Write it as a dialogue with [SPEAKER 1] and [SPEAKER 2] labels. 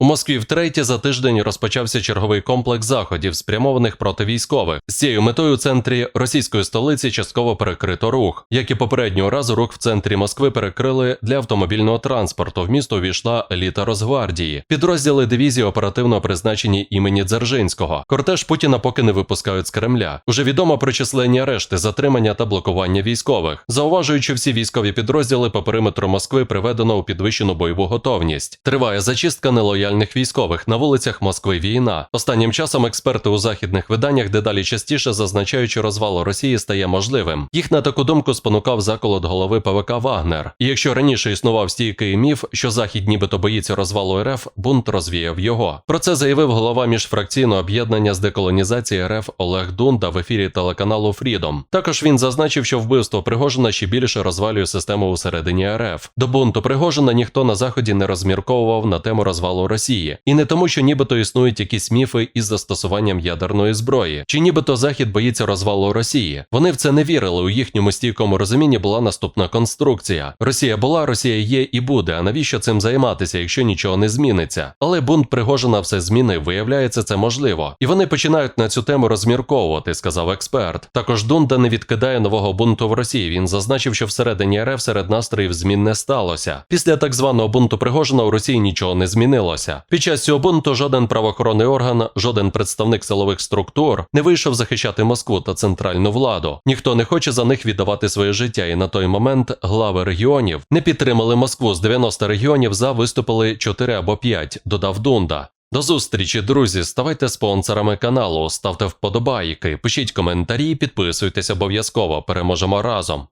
[SPEAKER 1] У Москві втретє за тиждень розпочався черговий комплекс заходів, спрямованих проти військових. З цією метою у центрі російської столиці частково перекрито рух. Як і попереднього разу, рух в центрі Москви перекрили для автомобільного транспорту. В місто увійшла еліта Росгвардії. Підрозділи дивізії оперативно призначені імені Дзержинського. Кортеж Путіна поки не випускають з Кремля. Уже відомо про численні арешти, затримання та блокування військових. Зауважуючи всі військові підрозділи по периметру Москви приведено у підвищену бойову готовність. Триває зачистка нелояльних військових на вулицях Москви. Війна. Останнім часом експерти у західних виданнях дедалі частіше зазначають, що розвал Росії стає можливим. Їх на таку думку спонукав заколот голови ПВК Вагнер. І якщо раніше існував стійкий міф, що захід нібито боїться розвалу РФ, бунт розвіяв його. Про це заявив голова міжфракційного об'єднання з деколонізації РФ Олег Дунда в ефірі телеканалу Фрідом. Також він зазначив, що вбивство Пригожина ще більше розвалює систему усередині РФ. До бунту Пригожина ніхто на заході не розмірковував на тему розвалу Росії, і не тому, що нібито існують якісь міфи із застосуванням ядерної зброї, чи нібито Захід боїться розвалу Росії. Вони в це не вірили. У їхньому стійкому розумінні була наступна конструкція: Росія була, Росія є і буде. А навіщо цим займатися, якщо нічого не зміниться? Але бунт Пригожина все змінив. Виявляється, це можливо. І вони починають на цю тему розмірковувати, сказав експерт. Також Дунда не відкидає нового бунту в Росії. Він зазначив, що всередині РФ серед настроїв змін не сталося. Після так званого бунту Пригожина у Росії нічого не змінилося. Під час цього бунту жоден правоохоронний орган, жоден представник силових структур не вийшов захищати Москву та центральну владу. Ніхто не хоче за них віддавати своє життя. І на той момент глави регіонів не підтримали Москву. З 90 регіонів за виступили 4 або 5, додав Дунда. До зустрічі, друзі. Ставайте спонсорами каналу, ставте вподобайки, пишіть коментарі, підписуйтесь обов'язково. Переможемо разом.